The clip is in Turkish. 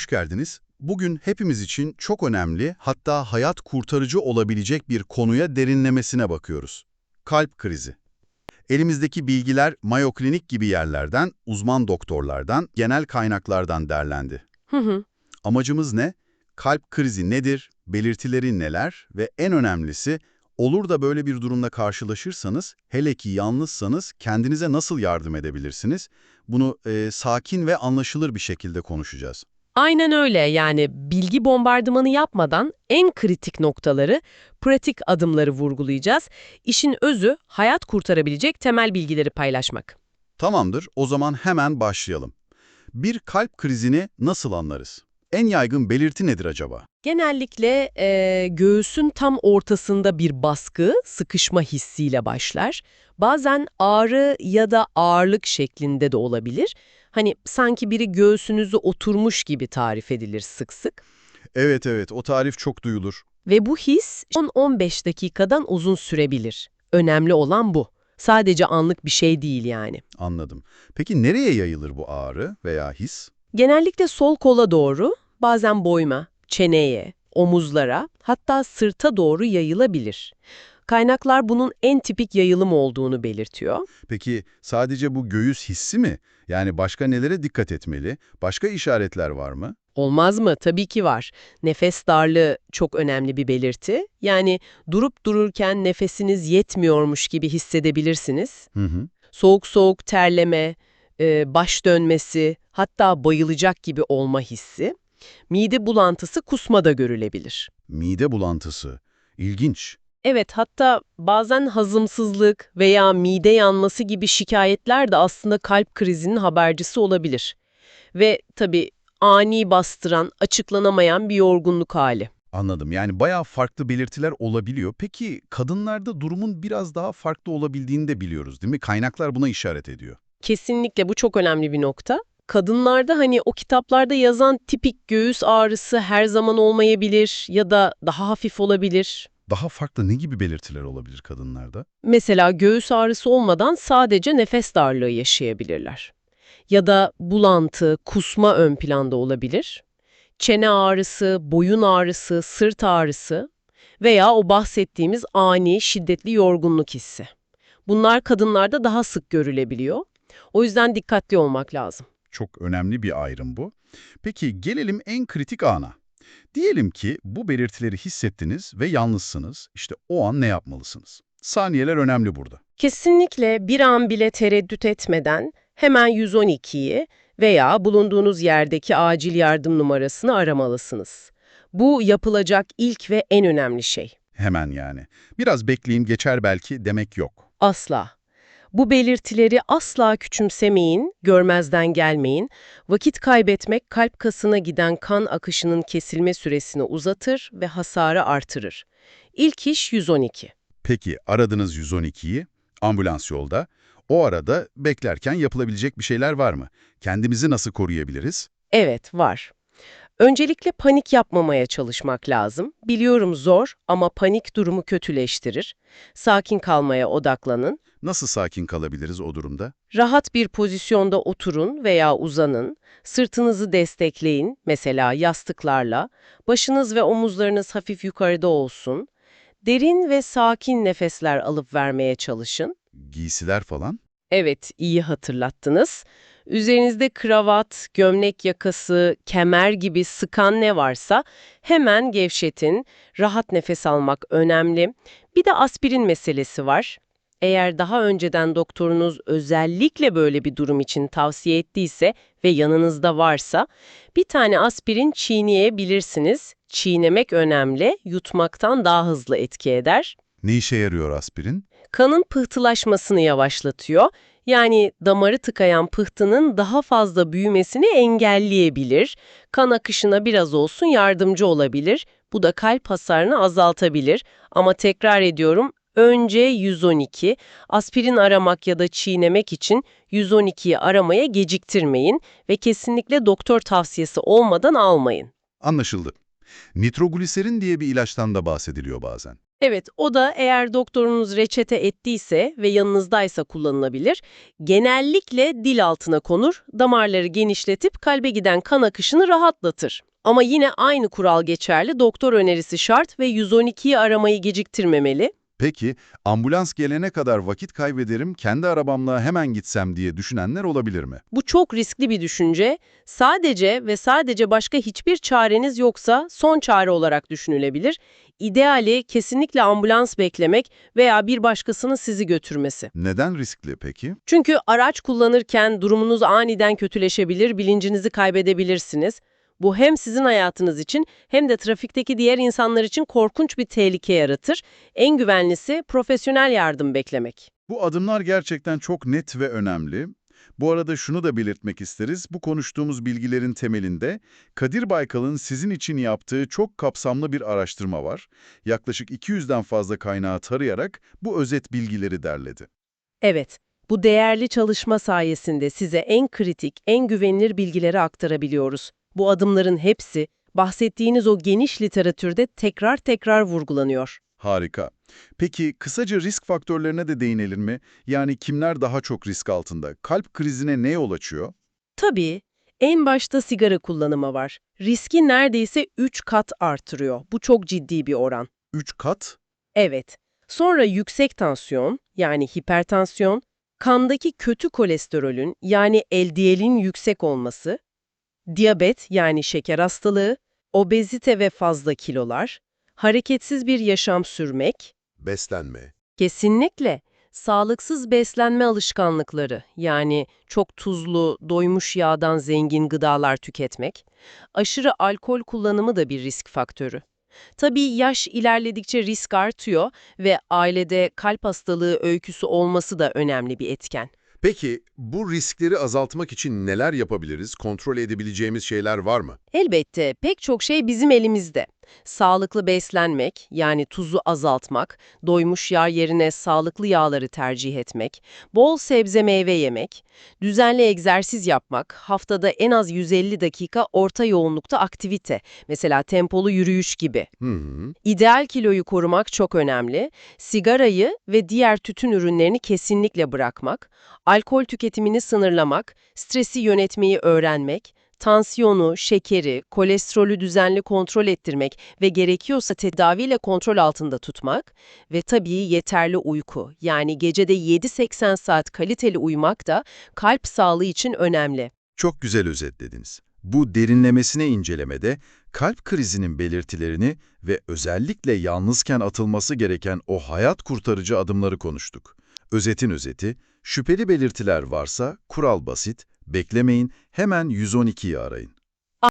Hoş geldiniz. Bugün hepimiz için çok önemli, hatta hayat kurtarıcı olabilecek bir konuya derinlemesine bakıyoruz. Kalp krizi. Elimizdeki bilgiler Mayo Klinik gibi yerlerden, uzman doktorlardan, genel kaynaklardan derlendi. Hı hı. Amacımız ne? Kalp krizi nedir, belirtileri neler ve en önemlisi, olur da böyle bir durumla karşılaşırsanız, hele ki yalnızsanız kendinize nasıl yardım edebilirsiniz? Bunu e, sakin ve anlaşılır bir şekilde konuşacağız. Aynen öyle yani bilgi bombardımanı yapmadan en kritik noktaları, pratik adımları vurgulayacağız. İşin özü hayat kurtarabilecek temel bilgileri paylaşmak. Tamamdır, o zaman hemen başlayalım. Bir kalp krizini nasıl anlarız? En yaygın belirti nedir acaba? Genellikle e, göğsün tam ortasında bir baskı, sıkışma hissiyle başlar. Bazen ağrı ya da ağırlık şeklinde de olabilir. Hani sanki biri göğsünüzü oturmuş gibi tarif edilir sık sık. Evet evet, o tarif çok duyulur. Ve bu his 10-15 dakikadan uzun sürebilir. Önemli olan bu. Sadece anlık bir şey değil yani. Anladım. Peki nereye yayılır bu ağrı veya his? Genellikle sol kola doğru, bazen boyma, çeneye, omuzlara, hatta sırta doğru yayılabilir. Kaynaklar bunun en tipik yayılım olduğunu belirtiyor. Peki sadece bu göğüs hissi mi? Yani başka nelere dikkat etmeli? Başka işaretler var mı? Olmaz mı? Tabii ki var. Nefes darlığı çok önemli bir belirti. Yani durup dururken nefesiniz yetmiyormuş gibi hissedebilirsiniz. Hı hı. Soğuk soğuk terleme, e, baş dönmesi, hatta bayılacak gibi olma hissi. Mide bulantısı kusma da görülebilir. Mide bulantısı. İlginç. Evet, hatta bazen hazımsızlık veya mide yanması gibi şikayetler de aslında kalp krizinin habercisi olabilir. Ve tabii ani bastıran, açıklanamayan bir yorgunluk hali. Anladım. Yani bayağı farklı belirtiler olabiliyor. Peki kadınlarda durumun biraz daha farklı olabildiğini de biliyoruz değil mi? Kaynaklar buna işaret ediyor. Kesinlikle bu çok önemli bir nokta. Kadınlarda hani o kitaplarda yazan tipik göğüs ağrısı her zaman olmayabilir ya da daha hafif olabilir. Daha farklı ne gibi belirtiler olabilir kadınlarda? Mesela göğüs ağrısı olmadan sadece nefes darlığı yaşayabilirler. Ya da bulantı, kusma ön planda olabilir. Çene ağrısı, boyun ağrısı, sırt ağrısı veya o bahsettiğimiz ani, şiddetli yorgunluk hissi. Bunlar kadınlarda daha sık görülebiliyor. O yüzden dikkatli olmak lazım. Çok önemli bir ayrım bu. Peki gelelim en kritik ana. Diyelim ki bu belirtileri hissettiniz ve yalnızsınız. İşte o an ne yapmalısınız? Saniyeler önemli burada. Kesinlikle bir an bile tereddüt etmeden hemen 112'yi veya bulunduğunuz yerdeki acil yardım numarasını aramalısınız. Bu yapılacak ilk ve en önemli şey. Hemen yani. Biraz bekleyeyim geçer belki demek yok. Asla. Bu belirtileri asla küçümsemeyin, görmezden gelmeyin. Vakit kaybetmek kalp kasına giden kan akışının kesilme süresini uzatır ve hasarı artırır. İlk iş 112. Peki aradınız 112'yi, ambulans yolda. O arada beklerken yapılabilecek bir şeyler var mı? Kendimizi nasıl koruyabiliriz? Evet, var. Öncelikle panik yapmamaya çalışmak lazım. Biliyorum zor ama panik durumu kötüleştirir. Sakin kalmaya odaklanın. Nasıl sakin kalabiliriz o durumda? Rahat bir pozisyonda oturun veya uzanın. Sırtınızı destekleyin, mesela yastıklarla. Başınız ve omuzlarınız hafif yukarıda olsun. Derin ve sakin nefesler alıp vermeye çalışın. Giysiler falan? Evet, iyi hatırlattınız. Üzerinizde kravat, gömlek yakası, kemer gibi sıkan ne varsa hemen gevşetin. Rahat nefes almak önemli. Bir de aspirin meselesi var. Eğer daha önceden doktorunuz özellikle böyle bir durum için tavsiye ettiyse ve yanınızda varsa bir tane aspirin çiğneyebilirsiniz. Çiğnemek önemli, yutmaktan daha hızlı etki eder. Ne işe yarıyor aspirin? Kanın pıhtılaşmasını yavaşlatıyor. Yani damarı tıkayan pıhtının daha fazla büyümesini engelleyebilir. Kan akışına biraz olsun yardımcı olabilir. Bu da kalp hasarını azaltabilir. Ama tekrar ediyorum, önce 112. Aspirin aramak ya da çiğnemek için 112'yi aramaya geciktirmeyin ve kesinlikle doktor tavsiyesi olmadan almayın. Anlaşıldı. Nitrogliserin diye bir ilaçtan da bahsediliyor bazen. Evet, o da eğer doktorunuz reçete ettiyse ve yanınızdaysa kullanılabilir. Genellikle dil altına konur, damarları genişletip kalbe giden kan akışını rahatlatır. Ama yine aynı kural geçerli, doktor önerisi şart ve 112'yi aramayı geciktirmemeli. Peki, ambulans gelene kadar vakit kaybederim, kendi arabamla hemen gitsem diye düşünenler olabilir mi? Bu çok riskli bir düşünce. Sadece ve sadece başka hiçbir çareniz yoksa son çare olarak düşünülebilir. İdeali kesinlikle ambulans beklemek veya bir başkasının sizi götürmesi. Neden riskli peki? Çünkü araç kullanırken durumunuz aniden kötüleşebilir, bilincinizi kaybedebilirsiniz. Bu hem sizin hayatınız için hem de trafikteki diğer insanlar için korkunç bir tehlike yaratır. En güvenlisi profesyonel yardım beklemek. Bu adımlar gerçekten çok net ve önemli. Bu arada şunu da belirtmek isteriz. Bu konuştuğumuz bilgilerin temelinde Kadir Baykal'ın sizin için yaptığı çok kapsamlı bir araştırma var. Yaklaşık 200'den fazla kaynağı tarayarak bu özet bilgileri derledi. Evet, bu değerli çalışma sayesinde size en kritik, en güvenilir bilgileri aktarabiliyoruz. Bu adımların hepsi bahsettiğiniz o geniş literatürde tekrar tekrar vurgulanıyor. Harika. Peki kısaca risk faktörlerine de değinelim mi? Yani kimler daha çok risk altında? Kalp krizine ne yol açıyor? Tabii, en başta sigara kullanımı var. Riski neredeyse 3 kat artırıyor. Bu çok ciddi bir oran. 3 kat? Evet. Sonra yüksek tansiyon, yani hipertansiyon, kandaki kötü kolesterolün, yani LDL'in yüksek olması, diyabet, yani şeker hastalığı, obezite ve fazla kilolar, hareketsiz bir yaşam sürmek, Beslenme. Kesinlikle. Sağlıksız beslenme alışkanlıkları, yani çok tuzlu, doymuş yağdan zengin gıdalar tüketmek, aşırı alkol kullanımı da bir risk faktörü. Tabii yaş ilerledikçe risk artıyor ve ailede kalp hastalığı öyküsü olması da önemli bir etken. Peki bu riskleri azaltmak için neler yapabiliriz? Kontrol edebileceğimiz şeyler var mı? Elbette pek çok şey bizim elimizde. Sağlıklı beslenmek, yani tuzu azaltmak, doymuş yağ yerine sağlıklı yağları tercih etmek, bol sebze meyve yemek, düzenli egzersiz yapmak, haftada en az 150 dakika orta yoğunlukta aktivite, mesela tempolu yürüyüş gibi. Hı hı. İdeal kiloyu korumak çok önemli. Sigarayı ve diğer tütün ürünlerini kesinlikle bırakmak, alkol tüketimini sınırlamak, stresi yönetmeyi öğrenmek, tansiyonu, şekeri, kolesterolü düzenli kontrol ettirmek ve gerekiyorsa tedaviyle kontrol altında tutmak ve tabii yeterli uyku, yani gecede 7-80 saat kaliteli uyumak da kalp sağlığı için önemli. Çok güzel özetlediniz. Bu derinlemesine incelemede kalp krizinin belirtilerini ve özellikle yalnızken atılması gereken o hayat kurtarıcı adımları konuştuk. Özetin özeti, şüpheli belirtiler varsa kural basit, beklemeyin, hemen 112'yi arayın.